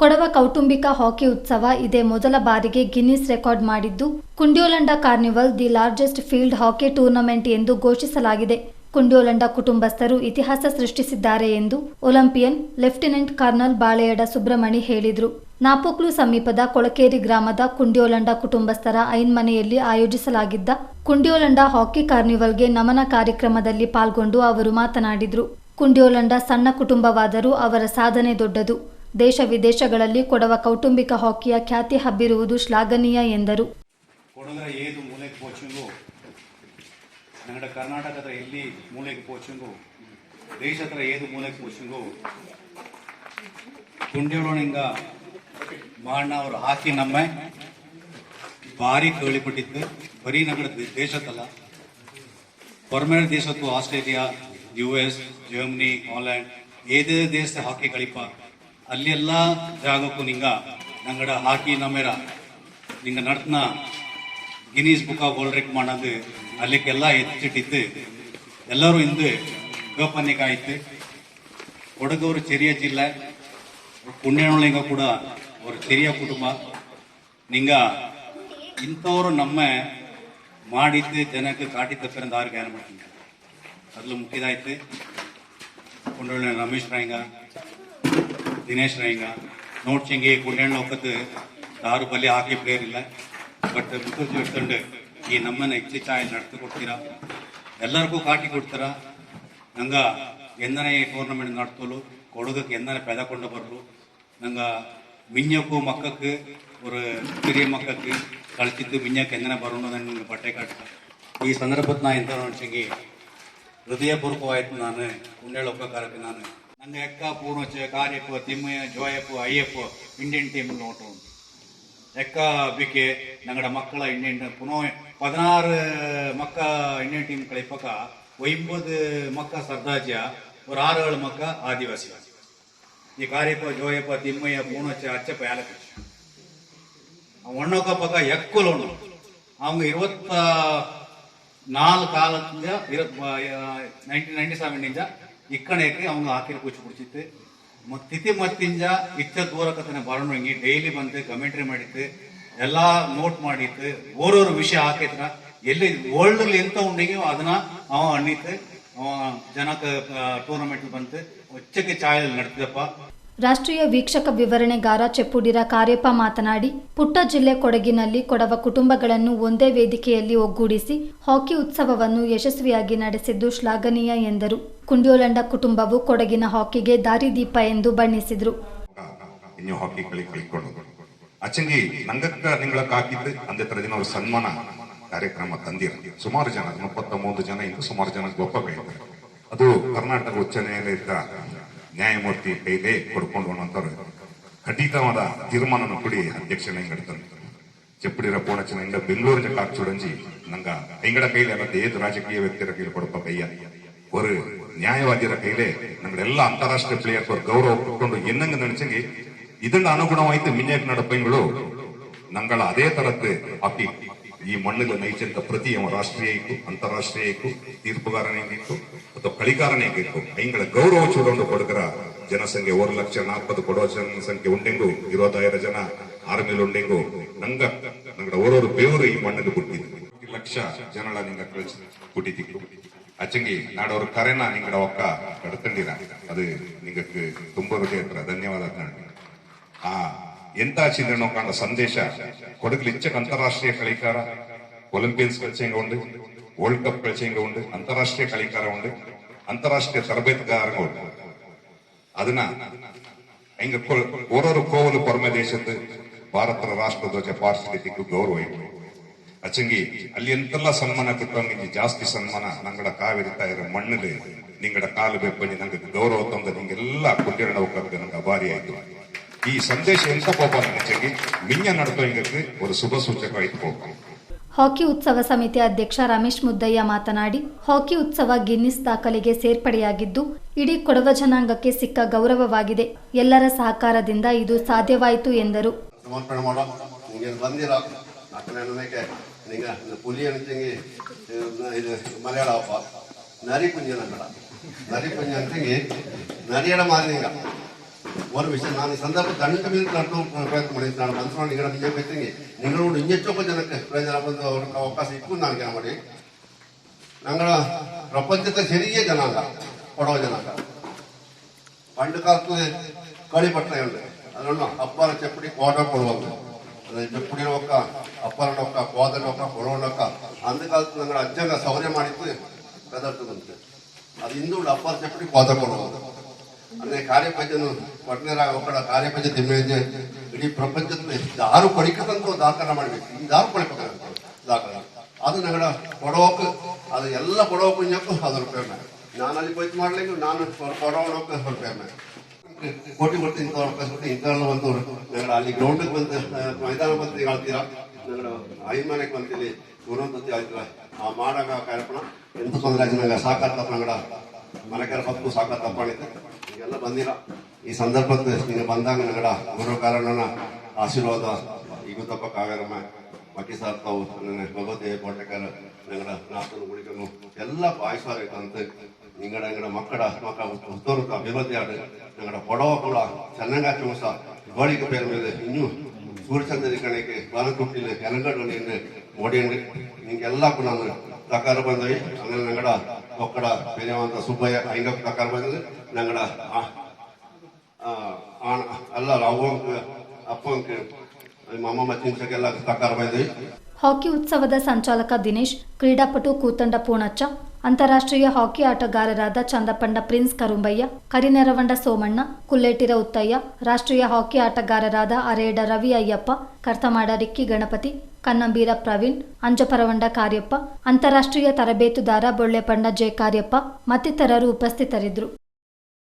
ಕೊಡವ ಕೌಟುಂಬಿಕ ಹಾಕಿ ಉತ್ಸವ ಇದೇ ಮೊದಲ ಬಾರಿಗೆ ಗಿನ್ನಿಸ್ ರೆಕಾರ್ಡ್ ಮಾಡಿದ್ದು. Kundyolanda carnival the largest field hockey tournament ಎಂದು ಘೋಷಿಸಲಾಗಿದೆ. ಕುಂಡ್ಯೋಲಂಡ ಕುಟುಂಬಸ್ಥರು ಇತಿಹಾಸ ಸೃಷ್ಟಿಸಿದ್ದಾರೆ ಎಂದು Olympian lieutenant colonel Baleyada Subramani ಹೇಳಿದರು. ನಾಪೋಕ್ಲು ಸಮೀಪದ ಕೊಳಕೇರಿ ಗ್ರಾಮದ ಕುಂಡ್ಯೋಲಂಡ ಕುಟುಂಬಸ್ಥರ ಐನ್ಮನೆಯಲ್ಲಿ ಆಯೋಜಿಸಲಾಗಿದ್ದ ಕುಂಡ್ಯೋಲಂಡ ಹಾಕಿ ಕಾರ್ನಿವಲ್ಗೆ ನಮನ ಕಾರ್ಯಕ್ರಮದಲ್ಲಿ ಪಾಲ್ಗೊಂಡು ಅವರು ಮಾತನಾಡಿದರು. ಕುಂಡ್ಯೋಲಂಡ ಸಣ್ಣ ಕುಟುಂಬವಾದರೂ ಅವರ ಸಾಧನೆ ದೊಡ್ಡದು. ದೇಶ ವಿದೇಶಗಳಲ್ಲಿ ಕೊಡವ ಕೌಟುಂಬಿಕ ಹಾಕಿಯ ಖ್ಯಾತಿ ಹಬ್ಬಿರುವುದು ಶ್ಲಾಘನೀಯ ಎಂದರು. ಕೊಡಗರ ಏದು ಮೂಲೆಗೆ ಪೋಚಂಗು ನಂಗಡ ಕರ್ನಾಟಕದ ಎಲ್ಲಿ ಮೂಲೆಗೆ ಪೋಚಂಗು, ದೇಶದ ಏದು ಮೂಲೆಗೆ ಪೋಚಂಗು ಕುಂಡಿಯೊಳನಿಂಗ ಮಾಡ ಅವರು ಹಾಕಿ ನಮ್ಮ ಭಾರಿ ಕೇಳಿಪಟ್ಟಿದ್ದು ಬರೀ ನಗರ ದೇಶದಲ್ಲ ಹೊರಮೇಲೆ ದೇಶದ್ದು Australia, U S, Germany Holland ಏದೇ ದೇಶದ ಹಾಕಿ ಗಳಿಪ ಅಲ್ಲಿ ಎಲ್ಲ ಜಾಗಕ್ಕೂ ನಿಂಗ ನಂಗಡ ಹಾಕಿ ನಮ್ಮೆರ ನಿಂಗ ನಡ್ತನ Guinness book of world record ಮಾಡೋದು ಅಲ್ಲಿಗೆಲ್ಲ ಎತ್ತಿಟ್ಟಿದ್ದು ಎಲ್ಲರೂ ಇಂದು ಗಪ್ಪನ್ನಿಗೆ ಆಯ್ತು. ಕೊಡಗೂರು ಚೆರಿಯ ಜಿಲ್ಲೆ ಪುಣ್ಯನೊಳಗ ಕೂಡ ஒரு ಚೆರಿಯ ಕುಟುಂಬ. ನಿಂಗ ಇಂಥವ್ರು ನಮ್ಮ ಮಾಡಿದ್ದು ಜನಕ್ಕೆ ಕಾಟಿ ತಪ್ಪಿರಂದ ಆರು ಗ್ಯಾನ್ ಮಾಡ್ತೀನಿ. ಅದ್ಲು ಮುಖ್ಯದಾಯ್ತು. ಕುಂಡೊಳ್ಳೆ ರಮೇಶ್ ರಾಯ್ಗ ದಿನೇಶ್ ರಾಯ್ಗ ನೋಡ್ಚಂಗಿ ಗುಂಡೆಣ್ಣ ಒಕ್ಕದ್ದು ಯಾರು ಬಲಿ ಹಾಕಿ ಪ್ಲೇಯರ್ ಇಲ್ಲ. ಬಟ್ ಮುಖರ್ಜಿ ಹಿಡ್ಕೊಂಡು ಈ ನಮ್ಮನ್ನ ಹೆಚ್ಚು ಚಾಯ್ ನಡೆದು ಕೊಡ್ತೀರಾ? ಎಲ್ಲರಿಗೂ ಕಾಟಿ ಕೊಡ್ತಾರ? ನಂಗ ಎಂದನೇ ಟೂರ್ನಮೆಂಟ್ ನಡ್ತಲು ಕೊಡಗಕ್ಕೆ ಎಂದನೇ ಪೆದಕೊಂಡು ಬರ್ರು ನಂಗ ಮಿಂಜಕ್ಕೂ ಮಕ್ಕಕ್ಕೆ ಒಂದು ಕಿರಿಯ ಮಕ್ಕಕ್ಕೆ ಕಳಿಸಿದ್ದು ಎಂದನೇ ಬರೋಣ ನಂಗೆ ಬಟ್ಟೆ ಕಾಟ ಈ ಸಂದರ್ಭದ ನಾ ಎಂತ ನೋಡ್ಚಂಗಿ ಹೃದಯಪೂರ್ವಕವಾಯ್ತು ನಾನು ಉಂಡೇಳ ಒಕ್ಕಕಾರಕ್ಕೆ ನಾನು ನನ್ನ ಎಕ್ಕ ಪೂರ್ಣಚ ಕಾರ್ಯಪ್ಪ ತಿಮ್ಮಯ್ಯ ಜೋಯಪ್ಪ ಅಯ್ಯಪ್ಪ ಇಂಡಿಯನ್ ಟೀಮ್ ನೋಟು ಎಕ್ಕ ಬಿಕೆ ನಂಗಡ ಮಕ್ಕಳ ಇಂಡಿಯನ್ ಪುನಃ ಪದಿನಾರು ಮಕ್ಕ ಇಂಡಿಯನ್ ಟೀಮ್ ಕಳಿಪಕ ಒಂಬದು ಮಕ್ಕ ಸರ್ದಾಜ್ಯ ஒரு ஆறு ஏழு மக்க ஆதிவாசி ಈ ಕಾರ್ಯಪ್ಪ ಜೋಯಪ್ಪ ತಿಮ್ಮಯ್ಯ ಪೂಣಚ್ಚ ಅಚ್ಚಪ್ಪ ಯಾಲಕ ಒಣ್ಣೊಕ್ಕ ಪಕ್ಕ ಎಕ್ಕಲು அவங்க இருபத்த நாலு காலத்துல நைன்டீன் நைன்டி செவன் நிஞ்சா ಇಕ್ಕಣಕ್ಕೆ ಅವನು ಆಕಿನ ಕೂಚು ಮತ್ತು ತಿಥಿ ಮತ್ತಿಂಜ ಇಚ್ಚ ದೂರಕತನ ಬರವಣಿಗೆ ಡೈಲಿ ಬಂದು ಕಮೆಂಟ್ರಿ ಮಾಡಿತ್ತು. ಎಲ್ಲ ನೋಟ್ ಮಾಡಿತ್ತು. ಓರೋರು ವಿಷಯ ಹಾಕಿದ್ರ ಎಲ್ಲಿ ವರ್ಲ್ಡಲ್ಲಿ ಎಂತ ಉಂಡಿಗೆ ಅದನ್ನ ಅವ ಅಣ್ಣಿತ್ತು ಅವ ಜನಕ್ಕೆ ಟೂರ್ನಮೆಂಟ್ ಬಂತು. ಒಚ್ಚಕ್ಕೆ ಚಾಯಲ್ಲಿ ನಡೆದಪ್ಪ ರಾಷ್ಟ್ರೀಯ ವೀಕ್ಷಕ ವಿವರಣೆಗಾರ ಚೆಪ್ಪುಡಿರ ಕಾರ್ಯಪ್ಪ ಮಾತನಾಡಿ, ಪುಟ್ಟ ಜಿಲ್ಲೆ ಕೊಡಗಿನಲ್ಲಿ ಕೊಡವ ಕುಟುಂಬಗಳನ್ನು ಒಂದೇ ವೇದಿಕೆಯಲ್ಲಿ ಒಗ್ಗೂಡಿಸಿ ಹಾಕಿ ಉತ್ಸವವನ್ನು ಯಶಸ್ವಿಯಾಗಿ ನಡೆಸಿದ್ದು ಶ್ಲಾಘನೀಯ ಎಂದರು. ಕುಂಡ್ಯೋಲಂಡ ಕುಟುಂಬವು ಕೊಡಗಿನ ಹಾಕಿಗೆ ದಾರಿದೀಪ ಎಂದು ಬಣ್ಣಿಸಿದರು. ಅಚ್ಚಂಗಿ ನಂಗಕ್ಕ ನಿಂಗಳ ಕಾಕಿದ್ದು ಅಂದೇ ತರ ದಿನ ಸನ್ಮಾನ ಕಾರ್ಯಕ್ರಮ ತಂದಿರ. ಸುಮಾರು ಜನ ಮುಪ್ಪತ್ತ ಮೂವತ್ತು ಜನ ಇಂದು ಸುಮಾರು ಜನ ಗೊಪ್ಪ ಅದು ಕರ್ನಾಟಕ ಉಚ್ಚ ನ್ಯಾಯಾಲಯದ ನ್ಯಾಯಮೂರ್ತಿ ಕೈಗೆ ಕೊಡ್ಕೊಂಡು ಹೋಗುವಂಥವ್ರು ಖಂಡಿತವಾದ ತೀರ್ಮಾನವನ್ನು ಕೊಡಿ ಅಧ್ಯಕ್ಷನ ಹೆಂಗಡ್ತಾರೆ ಚಪ್ಪಡಿರ ಪೂರ್ಣಚನ ಬೆಂಗಳೂರು ಜಕ್ಕಾಕ್ ಚೂಡಂಜಿ ನಂಗ ಹೆಂಗಡ ಕೈಲಿ ಅನ್ನತ್ತೆ ಏದು ರಾಜಕೀಯ ವ್ಯಕ್ತಿಯರ ಕೈಲಿ ಕೊಡಪ್ಪ ಕೈಯ ஒரு நியாயவாதியர கையிலே நம்ம எல்லா ಅಂತಾರಾಷ್ಟ್ರೀಯ ಪ್ಲೇಯರ್ ஒரு ಗೌರವ ಕೊಟ್ಕೊಂಡು என்னங்க நினைச்சங்க ಇದನ್ನ ಅನುಗುಣವಾಯ್ತು ಮಿನ್ನೇಕ್ ನಡಪೆಂಗಳು ನಂಗಳ ಅದೇ ತರದ್ದು ಹಾಕಿ ಈ ಮಣ್ಣಿನ ನೈಚಂತ ಪ್ರತಿ ಅವ ರಾಷ್ಟ್ರೀಯ ಇತ್ತು, ಅಂತಾರಾಷ್ಟ್ರೀಯ ಇತ್ತು, ತೀರ್ಪುಗಾರನೇ ಇತ್ತು, ಅಥವಾ ಕಳಿಕಾರನೇ ಇತ್ತು. ಐಂಗಳ ಗೌರವ ಚೂಡೊಂದು ಕೊಡಗರ ಜನಸಂಖ್ಯೆ ಒಂದು ಲಕ್ಷ ನಾಲ್ಪತ್ತು ಕೊಡುವ ಜನಸಂಖ್ಯೆ ಉಂಡೆಂಗು, ಇರುವತ್ತಾಯಿರ ಜನ ಆರ್ಮಿಲ್ ಉಂಡೆಂಗು. ನಂಗ, ನಂಗಡ ಓರೋರು ಬೇವರು ಈ ಮಣ್ಣಿಗೆ ಬಿಟ್ಟಿದ್ದು ಲಕ್ಷ ಜನಳ ನಿಂಗ ಕಳಿಸಿ ಅಚ್ಚಂಗಿ ನಾಡೋರು ಕರೆನ ನಿಂಗಡ ಒಕ್ಕ ಕಡತಂಡಿರ ಅದು ನಿಂಗ ತುಂಬ ಹೃದಯ ಧನ್ಯವಾದ ಆ ಎಂಥ ಚಿಂತನೆ ಕಾಣ ಸಂದೇಶ. ಕೊಡಗಲು ಇಚ್ಚ ಅಂತಾರಾಷ್ಟ್ರೀಯ ಕಳಿಕಾರ ಒಲಿಂಪಿಯನ್ಸ್ കളിച്ചെങ്ക ಉಂಡು വേൾഡ് ಕಪ್ കളിച്ചെങ്ക ಉಂಡು ಅಂತಾರಾಷ್ಟ್ರೀಯ ಕಳಿಕಾರ ഉണ്ട് ಅಂತಾರಾಷ್ಟ್ರೀಯ ತರಬೇತುಗಾರങ്ങൾ ഉണ്ട് ಅದನ್ನ ಹೆಂಗ ಓರೋರು ಕೋವಲು ಪರಮ ದೇಶದ ಭಾರತ ರಾಷ್ಟ್ರ ಧ್ವಜ ಪಾರ್ಸಲಿಕ್ಕೆ ಗೌರವ ಇತ್ತು. ಅಚ್ಚಂಗಿ, ಅಲ್ಲಿ ಎಂತೆಲ್ಲ ಸನ್ಮಾನ ಕೊಟ್ಟಂಗೆ ಜಾಸ್ತಿ ಸನ್ಮಾನ ನಂಗಡ ಕಾವೇರಿ ಇರೋ ಮಣ್ಣಲ್ಲಿ ನಿಂಗಡ ಕಾಲು ಬೆಪ್ಪನಿ ನಂಗೆ ಗೌರವ ತಂದ ನಿಂಗೆಲ್ಲ ಕೊಟ್ಟಿರೋ ನಂಗೆ ಅಭಾರಿ ಆಯ್ತು. ಈ ಸಂದೇಶ ಎಂತ ಪಾಪ ನನಗೆ ಮಿಂಜ ಒಂದು ಶುಭ ಸೂಚಕ ಆಯ್ತು ಪಾಪ ಹಾಕಿ ಉತ್ಸವ ಸಮಿತಿ ಅಧ್ಯಕ್ಷ ರಮೇಶ್ ಮುದ್ದಯ್ಯ ಮಾತನಾಡಿ ಹಾಕಿ ಉತ್ಸವ ಗಿನ್ನಿಸ್ ದಾಖಲೆಗೆ ಸೇರ್ಪಡೆಯಾಗಿದ್ದು ಇಡೀ ಕೊಡವ ಜನಾಂಗಕ್ಕೆ ಸಿಕ್ಕ ಗೌರವವಾಗಿದೆ. ಎಲ್ಲರ ಸಹಕಾರದಿಂದ ಇದು ಸಾಧ್ಯವಾಯಿತು ಎಂದರು. ಸಮರ್ಪಣೆ ஒரு ವಿಷಯ ನಾನು ಸಂದರ್ಭ ದಂಡ ಮೇಲೆ ನಡ್ಕೊಂಡು ಪ್ರಯತ್ನ ಮಾಡಿದ್ದೆ ನಾನು ಮನಸ್ಸಿನ ನಿಗಡ ನಿಜ ಬೇಕಿನಿ ನಿಗಳೋಡು ಇನ್ನೆಚ್ಚೊಬ್ಬ ಜನಕ್ಕೆ ಪ್ರಯೋಜನ ಬಂದು ಅವ್ರಿಗೆ ಅವಕಾಶ ಇಟ್ಟು ನಾನು ಮಾಡಿ ഞങ്ങൾ പ്രപഞ്ചത്തെ ചെറിയ ജനാങ്ക പുടവ ജനാങ്ക പണ്ട് കാലത്ത് കളിപട്ടയുണ്ട് അതുകൊണ്ട് അപ്പാറ ചെപ്പടി കോട കൊള്ളുവന്ന് ചെപ്പടിയിലൊക്കെ അപ്പാറിനൊക്കെ കോതലൊക്കെ കൊളവിലൊക്കെ അന്ന് കാലത്ത് ഞങ്ങൾ അജ്ജന്റെ സൗകര്യം അടിപ്പ് കതെടുക്കുന്നുണ്ട് അത് ഇന്നുണ്ട് അപ്പാറ ചെപ്പടി കോത കൊള്ളുവന്ന് ಅಂದ್ರೆ ಕಾರ್ಯಪಂಚನು ಪಟ್ನೇರ ಒಕ್ಕಡ ಕಾರ್ಯಪಂಚ ತಿಮ್ಮೇಜೆ ಇಡೀ ಪ್ರಪಂಚದಲ್ಲಿ ಯಾರು ಪಡಿಕದಂತ ದಾಖಲೆ ಮಾಡಬೇಕು ಯಾರು ಪಡಿಬೇಕು ದಾಖಲೆ ಅದು ನಗಡ ಕೊಡೋಕೆ ಅದು ಎಲ್ಲ ಕೊಡೋಕೆ ಇಂಜಕ್ಕೂ ಅದ್ರ ಪ್ರೇಮೆ ನಾನು ಅಲ್ಲಿ ಪೈತ್ ಮಾಡ್ಲಿಕ್ಕೆ ನಾನು ಕೊಡೋಕ ಅವ್ರ ಪ್ರೇಮೆ ಕೋಟಿ ಕೊಟ್ಟು ಇಂಥ ಅವಕಾಶ ಕೊಟ್ಟು ಇಂಥವ್ರನ್ನ ಬಂದು ನಗಡ ಅಲ್ಲಿ ಗ್ರೌಂಡಿಗೆ ಬಂದು ಮೈದಾನ ಬಂದು ಹೇಳ್ತೀರಾ ನಗಡ ಅಭಿಮಾನಕ್ಕೆ ಬಂದಿಲ್ಲಿ ಗುರುವಂತತಿ ಆಯ್ತು ಆ ಮಾಡಕ ಕಾರ್ಯಕ್ರಮ ಎಂತ ತೊಂದರೆ ಆಯ್ತು ನಂಗೆ ಸಾಕಾರ ನಗಡ ಮನೆಗಾರ ಬದುಕು ಸಾಕ ತಪ್ಪಾಗಿತ್ತು ಈಗೆಲ್ಲ ಬಂದಿಲ್ಲ. ಈ ಸಂದರ್ಭದ ನೀವು ಬಂದಾಗ ನಗಡ ಗುರು ಕಾರಣನ ಆಶೀರ್ವಾದ ಈಗ ತಪ್ಪಕ್ಕಾಗರಮ್ಮ ಮಕ್ಕಿ ಸಾರ್ತಾವು ನನ್ನ ಭಗವತಿ ಕೋಟೆಕಾರ ನಗಡ ನಾಲ್ಕು ಗುಡಿಕನು ಎಲ್ಲ ಅಂತ ನಿಂಗಡ ನಿಂಗಡ ಮಕ್ಕಳ ಮಕ್ಕ ಉತ್ತೋರು ಅಭಿವೃದ್ಧಿ ಆಡ ನಂಗಡ ಕೊಡವ ಕೂಡ ಚೆನ್ನಾಗಿ ಮೋಸ ಗೋಳಿಗೆ ಬೇರೆ ಮೇಲೆ ಇನ್ನೂ ಸೂರ್ಯಚಂದ್ರಿ ಕಣಕ್ಕೆ ಬಾಲ ಕೊಟ್ಟಿಲ್ಲ. ಎನಗಡು ನಿನ್ನೆ ಓಡಿಯಂಡು ನಿಂಗೆಲ್ಲ ಕೂಡ ನಾನು ತಕಾರ ಬಂದವಿ. ಆಮೇಲೆ ನಂಗಡ ಒಕ್ಕಡ ಬೇರೆವಂತ ಸುಬ್ಬಯ್ಯ ಐಂಗ ತಕಾರ ನಂಗಡ ಆ ಅಲ್ಲ ಅವ್ವಂಕ ಅಪ್ಪಂಕ ಅಮ್ಮ ಮಚ್ಚಿಂಚಕ್ಕೆಲ್ಲ ತಕಾರ ಬಂದ್ವಿ ಹಾಕಿ ಉತ್ಸವದ ಸಂಚಾಲಕ ದಿನೇಶ್, ಕ್ರೀಡಾಪಟು ಕೂತಂಡ ಪೂಣಚ್ಚ ಅಂತಾರಾಷ್ಟ್ರೀಯ ಹಾಕಿ ಆಟಗಾರರಾದ ಚಂದಪಂಡ ಪ್ರಿನ್ಸ್ ಕರುಂಬಯ್ಯ ಕರಿನೆರವಂಡ ಸೋಮಣ್ಣ ಕುಲ್ಲೇಟಿರ ಉತ್ತಯ್ಯ ರಾಷ್ಟ್ರೀಯ ಹಾಕಿ ಆಟಗಾರರಾದ ಅರೇಡ ರವಿ ಅಯ್ಯಪ್ಪ, ಕರ್ತಮಾಡ ರಿಕ್ಕಿ ಗಣಪತಿ, ಕನ್ನಂಬೀರ ಪ್ರವೀಣ್, ಅಂಜಪರವಂಡ ಕಾರ್ಯಪ್ಪ, ಅಂತಾರಾಷ್ಟ್ರೀಯ ತರಬೇತುದಾರ ಬೊಳ್ಳೆಪಂಡ ಜೆ ಕಾರ್ಯಪ್ಪ ಮತ್ತಿತರರು ಉಪಸ್ಥಿತರಿದ್ದರು.